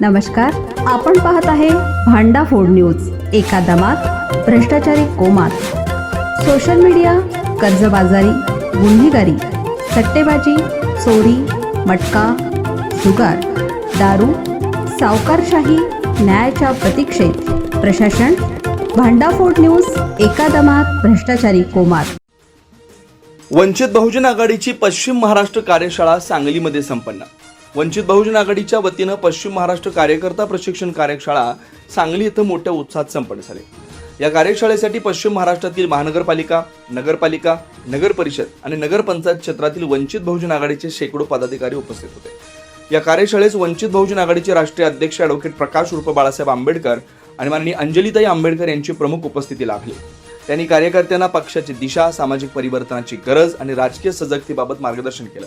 नमस्कार आपण पाहत आहे भांडा फोड न्यूज एका दमात भ्रष्टाचारी कोमात. सोशल मीडिया कर्जबाजारी गुन्हेगारी सट्टेबाजी चोरी मटका जुगार दारू सावकारशाही न्यायाच्या प्रतीक्षेत. प्रशासन भांडाफोड न्यूज एका दमात भ्रष्टाचारी कोमात. वंचित बहुजन आघाडीची पश्चिम महाराष्ट्र कार्यशाळा सांगलीमध्ये संपन्न. वंचित बहुजन आघाडीच्या वतीनं पश्चिम महाराष्ट्र कार्यकर्ता प्रशिक्षण कार्यशाळा सांगली इथं मोठ्या उत्साहात संपन्न झाली. या कार्यशाळेसाठी पश्चिम महाराष्ट्रातील महानगरपालिका नगरपालिका नगर परिषद आणि नगरपंचायत क्षेत्रातील वंचित बहुजन आघाडीचे शेकडो पदाधिकारी उपस्थित होते. या कार्यशाळेस वंचित बहुजन आघाडीचे राष्ट्रीय अध्यक्ष अॅडव्होकेट प्रकाश उर्फ बाळासाहेब आंबेडकर आणि माननीय अंजलीताई आंबेडकर यांची प्रमुख उपस्थिती लाभली. त्यांनी कार्यकर्त्यांना पक्षाची दिशा सामाजिक परिवर्तनाची गरज आणि राजकीय सजगतीबाबत मार्गदर्शन केलं.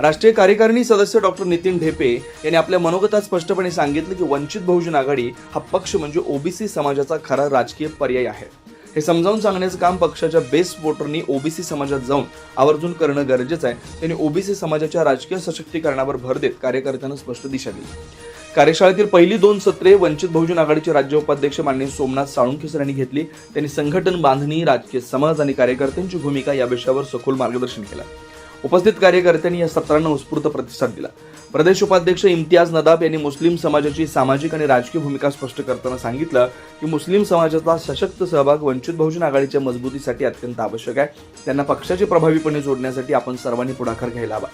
राष्ट्रीय कार्यकारिणी सदस्य डॉक्टर नितीन ढेपे यांनी आपल्या मनोगतात स्पष्टपणे सांगितलं की वंचित बहुजन आघाडी हा पक्ष म्हणजे ओबीसी समाजाचा खरा राजकीय पर्याय आहे. हे समजावून सांगण्याचं काम पक्षाच्या बेस्ट वोटरनी ओबीसी समाजात जाऊन आवर्जून करणं गरजेचं आहे. त्यांनी ओबीसी समाजाच्या राजकीय सशक्तीकरणावर भर देत कार्यकर्त्यांना स्पष्ट दिशा दिली. कार्यशाळेतील पहिली दोन सत्रे वंचित बहुजन आघाडीचे राज्य उपाध्यक्ष माननीय सोमनाथ साळुंखे सर यांनी घेतली. त्यांनी संघटन बांधणी राजकीय समाज आणि कार्यकर्त्यांची भूमिका या विषयावर सखोल मार्गदर्शन केलं. उपस्थित कार्यकर्त्यांनी या सत्रांना उत्स्फूर्त प्रतिसाद दिला. प्रदेश उपाध्यक्ष इम्तियाज नदाब यांनी मुस्लिम समाजाची सामाजिक आणि राजकीय भूमिका स्पष्ट करताना सांगितलं की मुस्लिम समाजाचा सशक्त सहभाग वंचित बहुजन आघाडीच्या मजबूतीसाठी अत्यंत आवश्यक आहे. त्यांना पक्षाचे प्रभावीपणे जोडण्यासाठी आपण सर्वांनी पुढाकार घ्यायला हवा.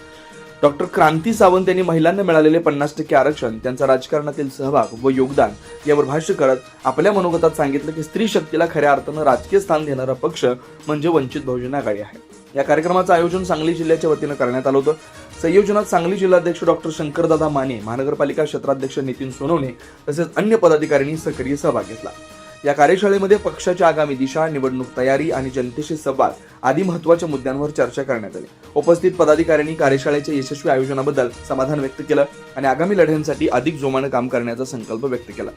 डॉक्टर क्रांती सावंत यांनी महिलांना मिळालेले पन्नास टक्के आरक्षण त्यांचा राजकारणातील सहभाग व योगदान यावर भाष्य करत आपल्या मनोगतात सांगितलं की स्त्री शक्तीला खऱ्या अर्थानं राजकीय स्थान देणारा पक्ष म्हणजे वंचित बहुजन आघाडी आहे. या कार्यक्रमाचं आयोजन सांगली जिल्ह्याच्या वतीनं करण्यात आलं होतं. संयोजनात सांगली जिल्हाध्यक्ष डॉक्टर शंकरदादा माने महानगरपालिका क्षेत्राध्यक्ष नितीन सोनवणे तसेच अन्य पदाधिकाऱ्यांनी सक्रिय सहभाग घेतला. या कार्यशाळेमध्ये पक्षाच्या आगामी दिशा निवडणूक तयारी आणि जनतेशी संवाद आदी महत्त्वाच्या मुद्द्यांवर चर्चा करण्यात आली. उपस्थित पदाधिकाऱ्यांनी कार्यशाळेच्या यशस्वी आयोजनाबद्दल समाधान व्यक्त केलं आणि आगामी लढ्यांसाठी अधिक जोमानं काम करण्याचा संकल्प व्यक्त केला.